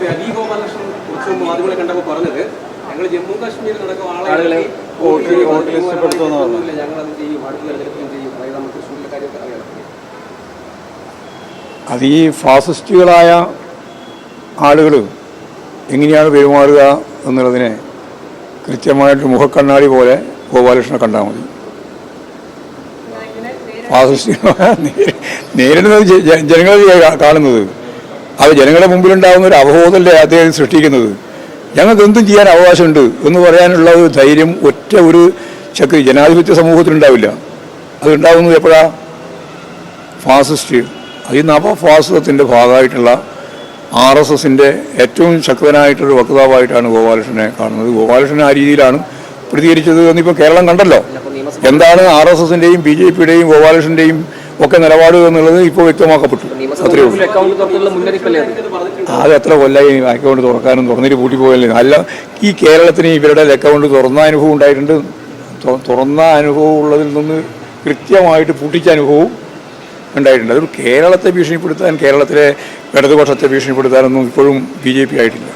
V Gopalakrishnan കുറച്ച് മുമ്പ് മാധ്യമങ്ങളെ കണ്ടപ്പോൾ പറഞ്ഞത് ഞങ്ങൾ ജമ്മു കാശ്മീരിൽ ആളുകളെ അത് ചെയ്യും. അടുത്ത തെരഞ്ഞെടുപ്പിലും ചെയ്യും. അതായത് നമുക്ക് തൃശ്ശൂരിലെ കാര്യമൊക്കെ അറിയാം അത് ഈ ഫാസിസ്റ്റുകളായ ആളുകൾ എങ്ങനെയാണ് പെരുമാറുക എന്നുള്ളതിനെ കൃത്യമായിട്ട് മുഖക്കണ്ണാടി പോലെ ഗോപാലകൃഷ്ണനെ കണ്ടാൽ മതി. ഫാസിസ്റ്റുകളായ നേരിടുന്നത് ജ- ജ- ജനങ്ങളെ കാണുന്നത്. അത് ജനങ്ങളുടെ മുമ്പിലുണ്ടാകുന്ന ഒരു അവബോധമല്ലേ അദ്ദേഹം സൃഷ്ടിക്കുന്നത്? ഞങ്ങൾക്ക് എന്തും ചെയ്യാൻ അവകാശമുണ്ട് എന്ന് പറയാനുള്ള ഒരു ധൈര്യം ഒറ്റ ഒരു ശക്തി ജനാധിപത്യ സമൂഹത്തിനുണ്ടാവില്ല അതുണ്ടാകുന്നത് എപ്പോഴാ? ഫാസിസ്റ്റ്. ഈ നവഫാസിസത്തിന്റെ ഭാഗമായിട്ടുള്ള ആർ എസ് എസിന്റെ ഏറ്റവും ശക്തനായിട്ടൊരു വക്താവായിട്ടാണ് ഗോപാലകൃഷ്ണനെ കാണുന്നത്. ഗോപാലകൃഷ്ണൻ ആ രീതിയിലാണ് പ്രതികരിച്ചത് എന്നിപ്പോൾ കേരളം കണ്ടല്ലോ. എന്താണ് ആർ എസ് എസിന്റെയും ബി ജെ പിയുടെയും ഗോപാലകൃഷ്ണന്റെയും ഒക്കെ നിലപാട് എന്നുള്ളത് ഇപ്പോൾ വ്യക്തമാക്കപ്പെട്ടു. അത്രയേ ഉള്ളൂ. അത്? എത്ര കൊല്ലായി അക്കൗണ്ട് തുറക്കാനും തുറന്നിട്ട് പൂട്ടി പോയല്ലേ? അല്ല ഈ കേരളത്തിന് ഇവരുടെ അക്കൗണ്ട് തുറന്ന അനുഭവം ഉണ്ടായിട്ടുണ്ട്. തുറന്ന അനുഭവം ഉള്ളതിൽ നിന്ന് കൃത്യമായിട്ട് പൂട്ടിച്ച അനുഭവവും ഉണ്ടായിട്ടുണ്ട്. അത് കേരളത്തെ ഭീഷണിപ്പെടുത്താൻ കേരളത്തിലെ ഇടതുപക്ഷത്തെ ഭീഷണിപ്പെടുത്താനൊന്നും ഇപ്പോഴും ബി ജെ പി ആയിട്ടില്ല.